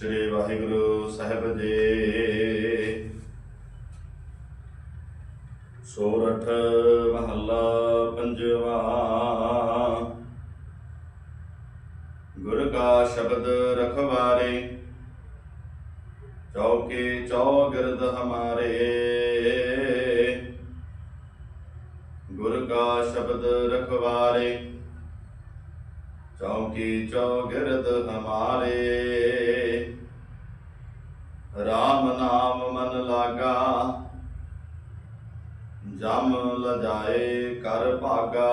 ਸ੍ਰੀ ਵਾਹਿਗੁਰੂ ਸਾਹਿਬ ਜੀ। ਸੋਰਠ ਮਹੱਲਾ ਪੰਜਵਾ। ਗੁਰ ਕਾ ਸ਼ਬਦ ਰਖਵਾਰੇ, ਚੌਕੇ ਚੌਗਿਰਦ ਹਮਾਰੇ। ਗੁਰ ਕਾ ਸ਼ਬਦ ਰਖਵਾਰੇ, ਚੌਕੀ ਚੌਗਿਰਦ ਹਮਾਰੇ। ਲਾਗਾ ਜਮ ਲਜਾਏ ਕਰ ਭਾਗਾ।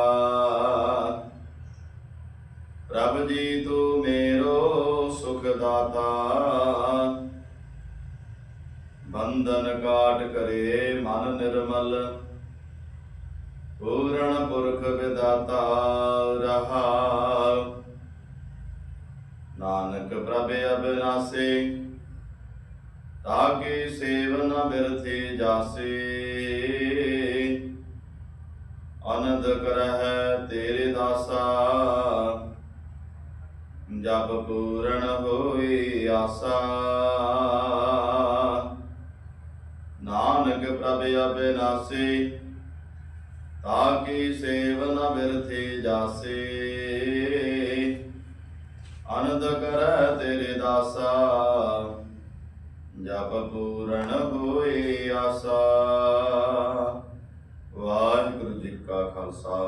ਪ੍ਰਭ ਜੀ ਤੂੰ ਮੇਰੋ ਸੁਖ ਦਾਤਾ। ਬੰਧਨ ਕਾਟ ਕਰੇ ਮਨ ਨਿਰਮਲ। ਪੂਰਨ ਪੁਰਖ ਵਿਦਾਤਾ ਰਹਾ। ਨਾਨਕ ਪ੍ਰਭ ਅਬਿਨਾਸੇ। ਤਾਕੇ ਸੇਵਨ ਬਿਰਥੇ ਜਾਸੇ। ਆਨੰਦ ਕਰਹਿ ਤੇਰੇ ਦਾਸਾ। ਜਪ ਪੂਰਨ ਹੋਈ ਆਸਾ। ਨਾਨਕ ਪ੍ਰਭ ਅਬਿਨਾਸੇ ਤਾਕੀ ਸੇਵਨ ਬਿਰਥੇ ਜਾਸੇ। ਆਨੰਦ ਕਰੈ ਤੇਰੇ ਦਾਸਾ। ਜਪ ਪੂਰਨ ਹੋਏ ਆਸਾ। ਵਾਹਿਗੁਰੂ ਜੀ ਕਾ ਖਾਲਸਾ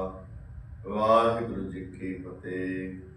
ਵਾਹਿਗੁਰੂ ਜੀ ਕੀ ਫਤਿਹ।